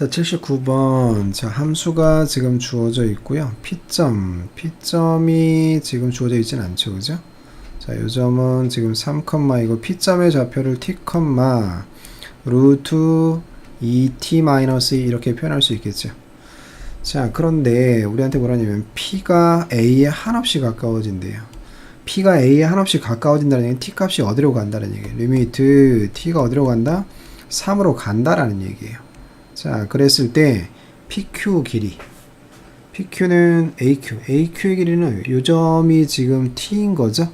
자, 79번. 자, 함수가 지금 주어져 있고요. P점. P점이 지금 주어져 있진 않죠. 그죠? 자, 요 점은 지금 3, 이거 P점의 좌표를 T, 루트 2T-2 이렇게 표현할 수 있겠죠. 자, 그런데 우리한테 뭐라냐면 P가 A에 한없이 가까워진대요. P가 A에 한없이 가까워진다는 얘기는 T 값이 어디로 간다는 얘기예요. 리미트 T가 어디로 간다? 3으로 간다라는 얘기예요. 자, 그랬을 때 PQ 길이 PQ는 AQ, AQ의 길이는 요 점이 지금 T인 거죠?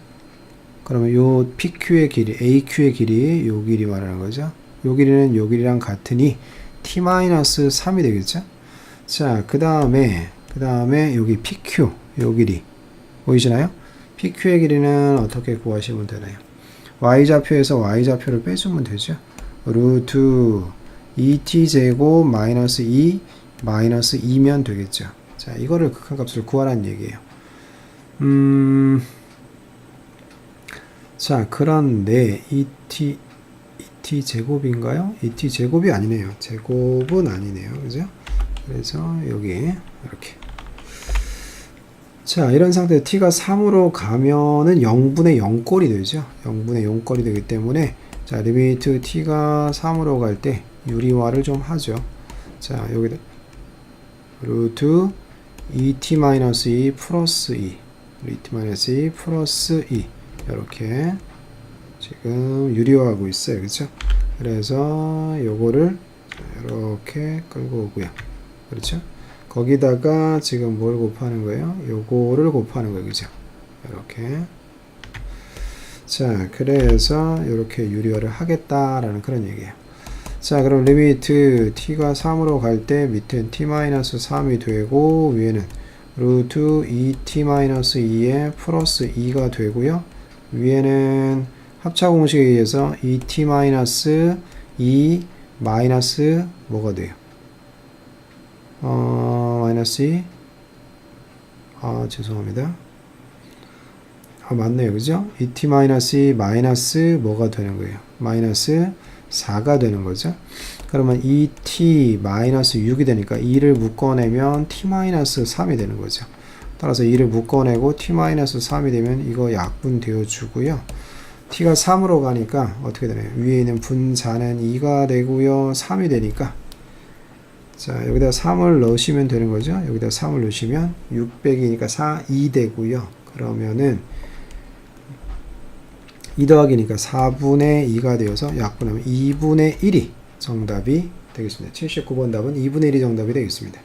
그러면 요 PQ의 길이, AQ의 길이 요 길이 말하는 거죠? 요 길이는 요 길이랑 같으니 T-3이 되겠죠? 자, 그 다음에, 그 다음에 여기 PQ, 요 길이. 보이시나요? PQ의 길이는 어떻게 구하시면 되나요? Y좌표에서 Y좌표를 빼주면 되죠? 루트 2t제곱 마이너스 2 마이너스 2면 되겠죠. 자, 이거를 극한값을 구하라는 얘기예요. 음, 자, 그런데 2t 2t 제곱인가요? 2t 제곱이 아니네요. 제곱은 아니네요. 그죠? 그래서 여기 이렇게 자 이런 상태에 t가 3으로 가면은 0분의 0꼴이 되죠 0분의 0꼴이 되기 때문에 자 리미트 t가 3으로 갈때 유리화를 좀 하죠. 자 여기다. 루트 2t-2 플러스 2 2t-2 플러스 2 이렇게 지금 유리화하고 있어요. 그렇죠 그래서 요거를 이렇게 끌고 오고요. 그렇죠? 거기다가 지금 뭘 곱하는 거예요? 요거를 곱하는 거예요. 그죠? 이렇게. 자 그래서 이렇게 유리화를 하겠다라는 그런 얘기예요 자 그럼 리미트 t가 3으로 갈 때 밑엔 t-3이 되고 위에는 루트 2t-2에 플러스 2가 되고요 위에는 합차 공식에 의해서 2t-2 마이너스 뭐가 돼요? 어, 마이너스 2 아, 죄송합니다. 아, 맞네요. 그죠? 2t 마이너스 2 마이너스 뭐가 되는 거예요? 마이너스 4가 되는 거죠. 그러면 2t 마이너스 6이 되니까 2를 묶어내면 t 마이너스 3이 되는 거죠. 따라서 2를 묶어내고 t 마이너스 3이 되면 이거 약분 되어 주고요. t가 3으로 가니까 어떻게 되나요? 위에 있는 분자는 2가 되고요. 3이 되니까 자 여기다 3을 넣으시면 되는 거죠. 여기다 3을 넣으시면 600이니까 4, 2 되고요. 그러면은 2 더하기니까 4분의 2가 되어서 약분하면 2분의 1이 정답이 되겠습니다. 79번 답은 2분의 1이 정답이 되겠습니다.